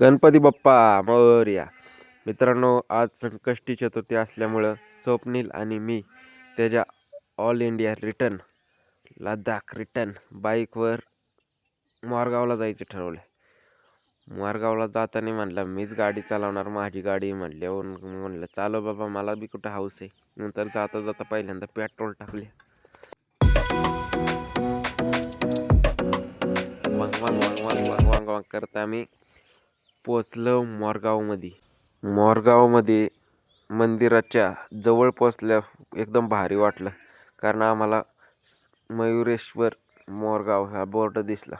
गणपती बाप्पा मोरया मित्रांनो आज संकष्टी चतुर्थी असल्यामुळं स्वप्नील आणि मी त्याच्या all India return Ladakh return बाईकवर मोरगावला जायचं ठरवलं मोरगावला जाताना म्हणलं मीच गाडी चालवणार माझी गाडी म्हणल्यावर म्हणलं चालो बाबा मला बी कुठं हाऊस आहे नंतर जाता जाता पहिल्यांदा पेट्रोल टाकले वांग वांग वांग वांग वांग वांग वांग आम्ही पोचलं मोरगावमध्ये. मोरगावमध्ये मंदिराच्या जवळ पोचल्या एकदम भारी वाटलं. कारण आम्हाला मयुरेश्वर मोरगाव हा बोर्ड दिसला.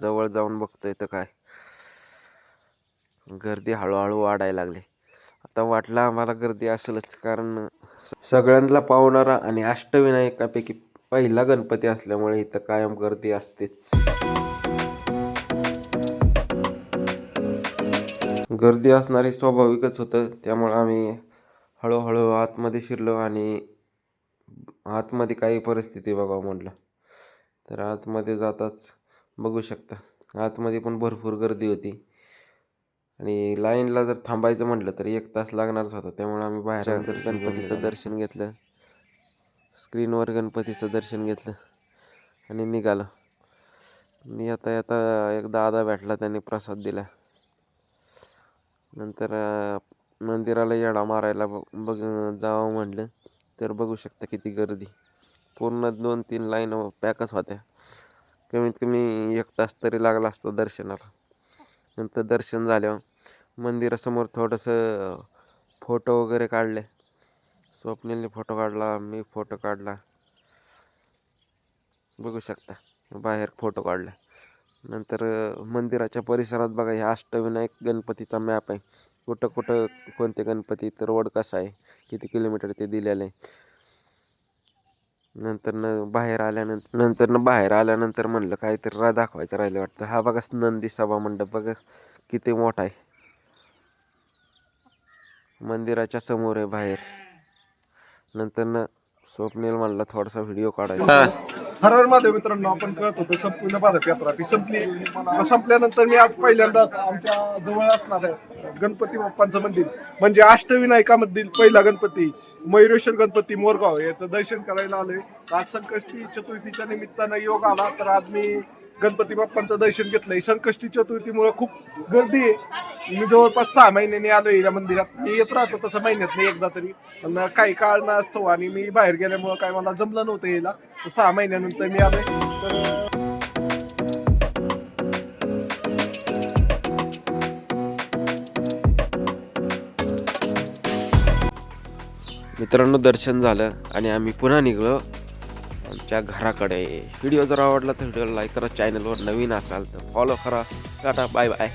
जवळ जाऊन बघतोय तर काय. गर्दी हळूहळू वाढायला लागली. आता वाटलं आम्हाला गर्दी असेलच. कारण सगळ्यांना पावणारा आणि अष्टविनायकापैकी पहिला गणपती असल्यामुळे इथं कायम गर्दी असतेच. गर्दी असणारे स्वाभाविकच होतं. त्यामुळं आम्ही हळूहळू आतमध्ये शिरलो आणि आतमध्ये काही परिस्थिती बघावं म्हटलं तर आतमध्ये जाताच बघू शकता. आतमध्ये पण भरपूर गर्दी होती. आणि लाईनला जर थांबायचं म्हटलं तर एक तास लागणारच होता. त्यामुळे आम्ही बाहेर गणपतीचं दर्शन घेतलं. स्क्रीनवर गणपतीचं दर्शन घेतलं. आणि निघालं. मी आता आता एक दादा भेटला त्यांनी प्रसाद दिला. नंतर मंदिराला येडा मारायला ब- बघ जावं म्हटलं तर बघू शकता किती गर्दी. पूर्ण दोन तीन लाईन पॅकच होत्या. कमीत कमी एक तास तरी लागला असतो दर्शनाला. नंतर दर्शन झाल्यावर मंदिरासमोर थोडंसं फोटो वगैरे काढले. स्वप्नीलने फोटो काढला मी फोटो काढला. बघू शकता बाहेर फोटो काढला. नंतर मंदिराच्या परिसरात बघा ह्या अष्टविनायक गणपतीचा मॅप आहे. कुठं कुठं कोणते गणपती तर रोड कसा आहे? किती किलोमीटर ते दिलेलं आहे? नंतर न बाहेर आल्यानंतर नंतर न बाहेर आल्यानंतर म्हणलं काहीतरी रा दाखवायचं राहिलं वाटतं. हा बघा नंदी सभा मंडप बघा किती मोठा आहे. मंदिराच्या समोर आहे बाहेर. नंतर न स्वप्नील म्हणला थोडासा व्हिडिओ काढायचा. हरहर हर महादेव मित्रांनो आपण कळत होतो संपूर्ण भारत यात्रा ती संपली संपल्यानंतर मी आज पहिल्यांदाच आमच्या जवळ असणार आहे गणपती बाप्पांचं मंदिर. म्हणजे अष्टविनायकामधील पहिला गणपती मयुरेश्वर गणपती मोरगाव याचं दर्शन करायला आलोय. आज संकष्टी चतुर्थीच्या निमित्तानं योग आला तर आज मी गणपती बाप्पांचं दर्शन घेतलंय. संकष्टी चतुर्थीमुळे खूप गर्दी आहे. मी जवळपास सहा महिन्यांनी आलोय या मंदिरात. मी येत राहतो तसं महिन्यात नाही एकदा तरी. पण काही काळ ना असतो आणि मी बाहेर गेल्यामुळं काय मला जमलं नव्हतं यायला. सहा महिन्यानंतर मी आलोय. तर मित्रांनो दर्शन झालं आणि आम्ही पुन्हा निघलो. आमच्या घराकडे. व्हिडिओ जर आवडला तर व्हिडिओला लाईक करा चॅनलवर नवीन असाल तर फॉलो करा. Tata bye bye